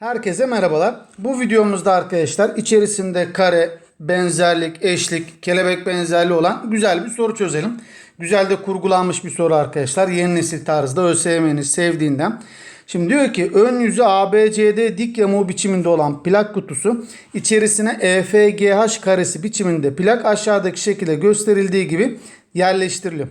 Herkese merhabalar. Bu videomuzda arkadaşlar içerisinde kare, benzerlik, eşlik, kelebek benzerliği olan güzel bir soru çözelim. Güzel de kurgulanmış bir soru arkadaşlar. Yeni nesil tarzda ÖSYM'nin sevdiğinden. Şimdi diyor ki ön yüzü ABCD dik yamuğu biçiminde olan plak kutusu içerisine EFGH karesi biçiminde plak aşağıdaki şekilde gösterildiği gibi yerleştiriliyor.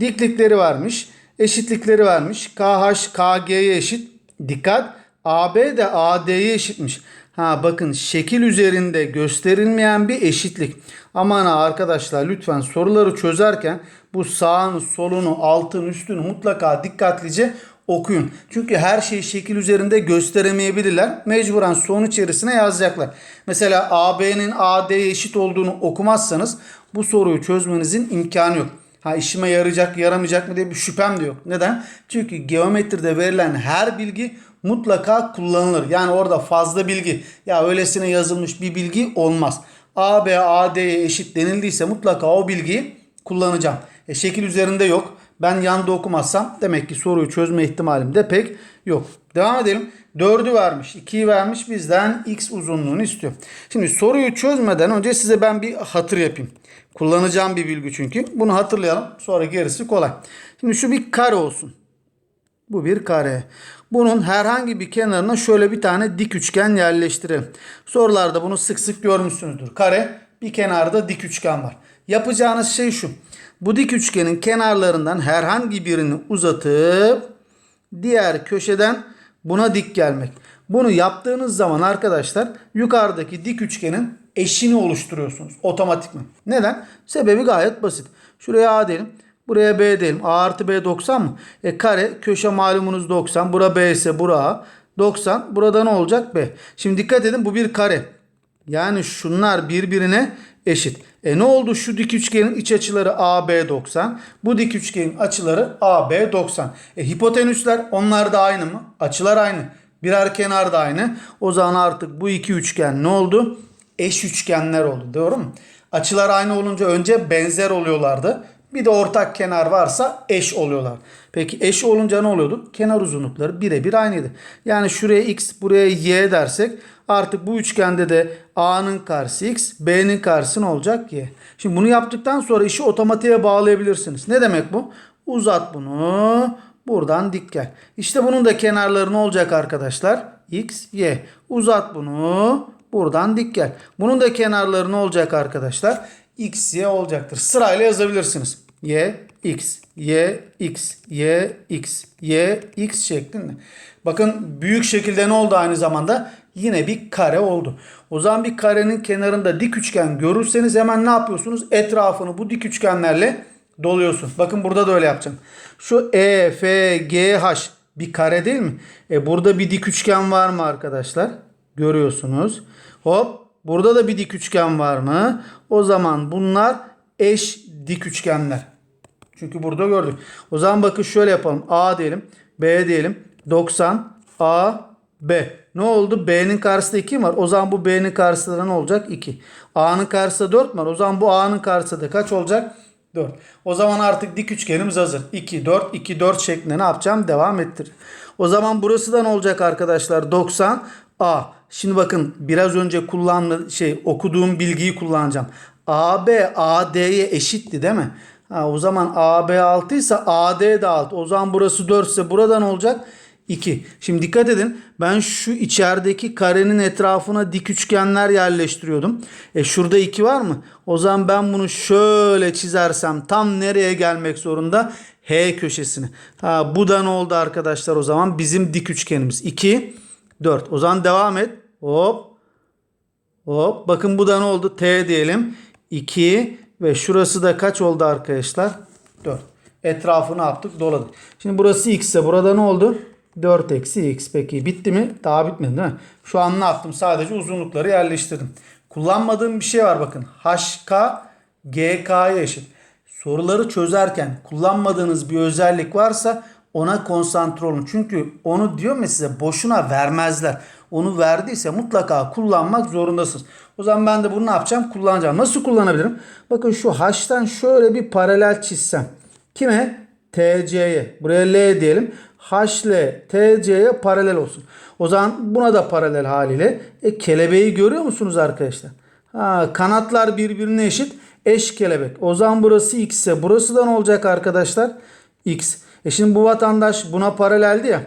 Diklikleri varmış, eşitlikleri varmış. KH KG'ye eşit. Dikkat! AB de AD'ye eşitmiş. Ha bakın şekil üzerinde gösterilmeyen bir eşitlik. Aman arkadaşlar lütfen soruları çözerken bu sağını, solunu, altını, üstünü mutlaka dikkatlice okuyun. Çünkü her şeyi şekil üzerinde gösteremeyebilirler. Mecburen son içerisine yazacaklar. Mesela AB'nin AD'ye eşit olduğunu okumazsanız bu soruyu çözmenizin imkanı yok. Ha işime yarayacak yaramayacak mı diye bir şüphem de yok. Neden? Çünkü geometride verilen her bilgi mutlaka kullanılır. Yani orada fazla bilgi ya öylesine yazılmış bir bilgi olmaz. AB AD'ye eşit denildiyse mutlaka o bilgiyi kullanacağım. E, şekil üzerinde yok. Ben yanda okumazsam demek ki soruyu çözme ihtimalim de pek yok. Devam edelim. 4'ü vermiş, 2'yi vermiş bizden x uzunluğunu istiyor. Şimdi soruyu çözmeden önce size ben bir hatır yapayım. Kullanacağım bir bilgi çünkü. Bunu hatırlayalım. Sonra gerisi kolay. Şimdi şu bir kare olsun. Bu bir kare. Bunun herhangi bir kenarına şöyle bir tane dik üçgen yerleştirelim. Sorularda bunu sık sık görmüşsünüzdür. Kare bir kenarda dik üçgen var. Yapacağınız şey şu. Bu dik üçgenin kenarlarından herhangi birini uzatıp diğer köşeden buna dik gelmek. Bunu yaptığınız zaman arkadaşlar yukarıdaki dik üçgenin eşini oluşturuyorsunuz otomatikman. Neden? Sebebi gayet basit. Şuraya A diyelim. Buraya B diyelim. A artı B 90 mı? E kare köşe malumunuz 90. Bura B ise bura A. 90. Burada ne olacak? B. Şimdi dikkat edin bu bir kare. Yani şunlar birbirine eşit. E ne oldu? Şu dik üçgenin iç açıları AB 90. Bu dik üçgenin açıları AB 90. E hipotenüsler onlar da aynı mı? Açılar aynı. Birer kenar da aynı. O zaman artık bu iki üçgen ne oldu? Eş üçgenler oldu. Doğru mu? Açılar aynı olunca önce benzer oluyorlardı. Bir de ortak kenar varsa eş oluyorlar. Peki eş olunca ne oluyordu? Kenar uzunlukları birebir aynıydı. Yani şuraya x buraya y dersek artık bu üçgende de a'nın karşısı x, b'nin karşısı ne olacak? y. Şimdi bunu yaptıktan sonra işi otomatiğe bağlayabilirsiniz. Ne demek bu? Uzat bunu. Buradan dik gel. İşte bunun da kenarları ne olacak arkadaşlar? x, y. Uzat bunu. Buradan dik gel. Bunun da kenarları ne olacak arkadaşlar? x, y olacaktır. Sırayla yazabilirsiniz. Y, x, y, x, y, x, y, x şeklinde. Bakın büyük şekilde ne oldu aynı zamanda? Yine bir kare oldu. O zaman bir karenin kenarında dik üçgen görürseniz hemen ne yapıyorsunuz? Etrafını bu dik üçgenlerle doluyorsun. Bakın burada da öyle yapacağım. Şu E, F, G, H bir kare değil mi? E burada bir dik üçgen var mı arkadaşlar? Görüyorsunuz. Hop burada da bir dik üçgen var mı? O zaman bunlar eş dik üçgenler. Çünkü burada gördük. O zaman bakın şöyle yapalım. A diyelim. B diyelim. 90 A B. Ne oldu? B'nin karşısında 2 var. O zaman bu B'nin karşısında ne olacak? 2. A'nın karşısında 4 var. O zaman bu A'nın karşısında kaç olacak? 4. O zaman artık dik üçgenimiz hazır. 2 4 2 4 şeklinde ne yapacağım? Devam ettir. O zaman burası da ne olacak arkadaşlar? 90 A. Şimdi bakın biraz önce kullandığım şey okuduğum bilgiyi kullanacağım. AB AD'ye eşitti değil mi? Ha, o zaman AB 6 ise AD de 6. O zaman burası 4 ise buradan olacak 2. Şimdi dikkat edin. Ben şu içerideki karenin etrafına dik üçgenler yerleştiriyordum. E şurada 2 var mı? O zaman ben bunu şöyle çizersem tam nereye gelmek zorunda? H köşesine. Ha, bu da ne oldu arkadaşlar o zaman? Bizim dik üçgenimiz. 2, 4. O zaman devam et. Hop. Hop. Bakın bu da ne oldu? T diyelim. 2 ve şurası da kaç oldu arkadaşlar? 4. Etrafını yaptık doladık. Şimdi burası x ise burada ne oldu? 4 eksi x. Peki bitti mi? Daha bitmedi değil mi? Şu an ne yaptım? Sadece uzunlukları yerleştirdim. Kullanmadığım bir şey var bakın. HK GK'ya eşit. Soruları çözerken kullanmadığınız bir özellik varsa ona konsantre olun. Çünkü onu diyor mu size boşuna vermezler. Onu verdiyse mutlaka kullanmak zorundasınız. O zaman ben de bunu ne yapacağım? Kullanacağım. Nasıl kullanabilirim? Bakın şu H'tan şöyle bir paralel çizsem. Kime? TC'ye. Buraya L diyelim. HL TC'ye paralel olsun. O zaman buna da paralel haliyle. E, kelebeği görüyor musunuz arkadaşlar? Ha, kanatlar birbirine eşit. Eş kelebek. O zaman burası X ise burası da ne olacak arkadaşlar? X. E şimdi bu vatandaş buna paraleldi ya.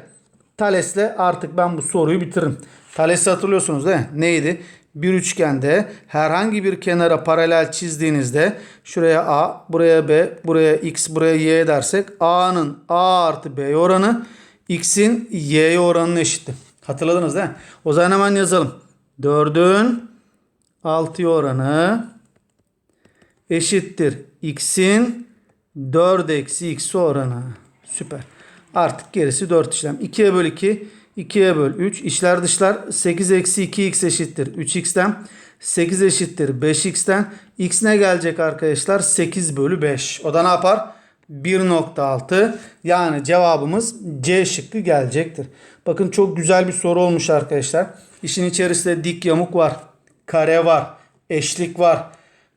Thales'le artık ben bu soruyu bitiririm. Thales'i hatırlıyorsunuz değil mi? Neydi? Bir üçgende herhangi bir kenara paralel çizdiğinizde şuraya A, buraya B, buraya X, buraya Y dersek A'nın A artı B oranı X'in Y'ye oranına eşitti. Hatırladınız değil mi? O zaman hemen yazalım. 4'ün 6'ya oranı eşittir. X'in 4 eksi X oranı. Süper. Artık gerisi 4 işlem. 2'ye böl 2. 2'ye böl 3. İşler dışlar 8 eksi 2x eşittir. 3x'ten 8 eşittir 5x'ten. X ne gelecek arkadaşlar? 8 bölü 5. O da ne yapar? 1.6 yani cevabımız C şıkkı gelecektir. Bakın çok güzel bir soru olmuş arkadaşlar. İşin içerisinde dik yamuk var. Kare var. Eşlik var.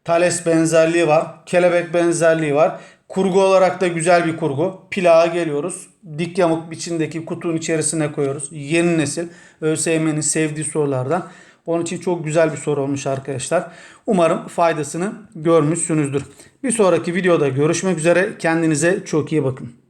Thales benzerliği var. Kelebek benzerliği var. Kurgu olarak da güzel bir kurgu. Plağa geliyoruz. Dik yamuk biçimdeki kutunun içerisine koyuyoruz. Yeni nesil ÖSYM'nin sevdiği sorulardan. Onun için çok güzel bir soru olmuş arkadaşlar. Umarım faydasını görmüşsünüzdür. Bir sonraki videoda görüşmek üzere. Kendinize çok iyi bakın.